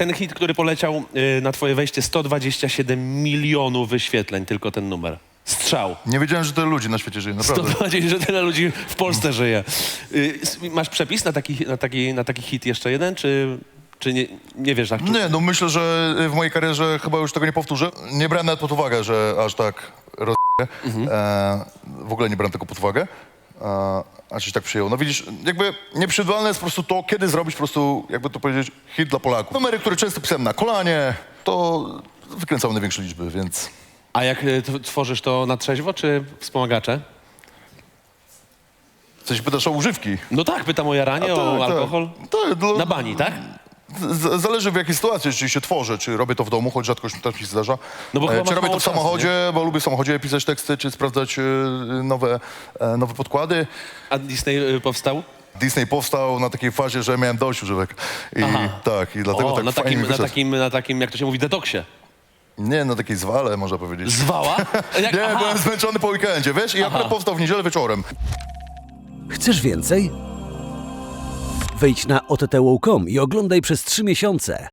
ten hit, który poleciał y, na twoje wejście, 127 milionów wyświetleń, tylko ten numer. Strzał. Nie wiedziałem, że tyle ludzi na świecie żyje, naprawdę. 120, że tyle ludzi w Polsce żyje. Y, s- Masz przepis na taki, na taki, na taki hit jeszcze jeden, czy, czy nie, nie wiesz? Tak, Nie, no myślę, że w mojej karierze chyba już tego nie powtórzę. Nie brałem nawet pod uwagę, że aż tak roz... Mhm. e, W ogóle nie brałem tego pod uwagę. E, a się tak przyjął. No widzisz, jakby nieprzewidywalne jest po prostu to, kiedy zrobić po prostu, jakby to powiedzieć, hit dla Polaków. Numery, które często pisałem na kolanie, to wykręcały największe liczby, więc... A jak y, t- tworzysz to na trzeźwo, czy wspomagacze? Coś pytasz o używki? No tak, pytam o jaranie, o Tak, tak. alkohol. Tak, dla- Na bani, tak? Z- Zależy w jakiej sytuacji, czy się tworzę, czy robię to w domu, choć rzadko się też mi się zdarza. No bo chyba e, masz czy robię mało to w czasu, samochodzie, bo lubię w samochodzie pisać teksty, czy sprawdzać e, nowe, e, nowe podkłady. A Disney y, powstał? Disney powstał na takiej fazie, że miałem dość używek. I Aha. tak, i dlatego o, tak na, fajnie takim, na, wyszedł. takim, na takim, jak to się mówi, detoksie. Nie, na takiej zwale, można powiedzieć. Zwała? Jak, Nie, aha. byłem zmęczony po weekendzie, wiesz? I akurat powstał w niedzielę wieczorem. Chcesz więcej? Wejdź na otteł.com i oglądaj przez 3 miesiące.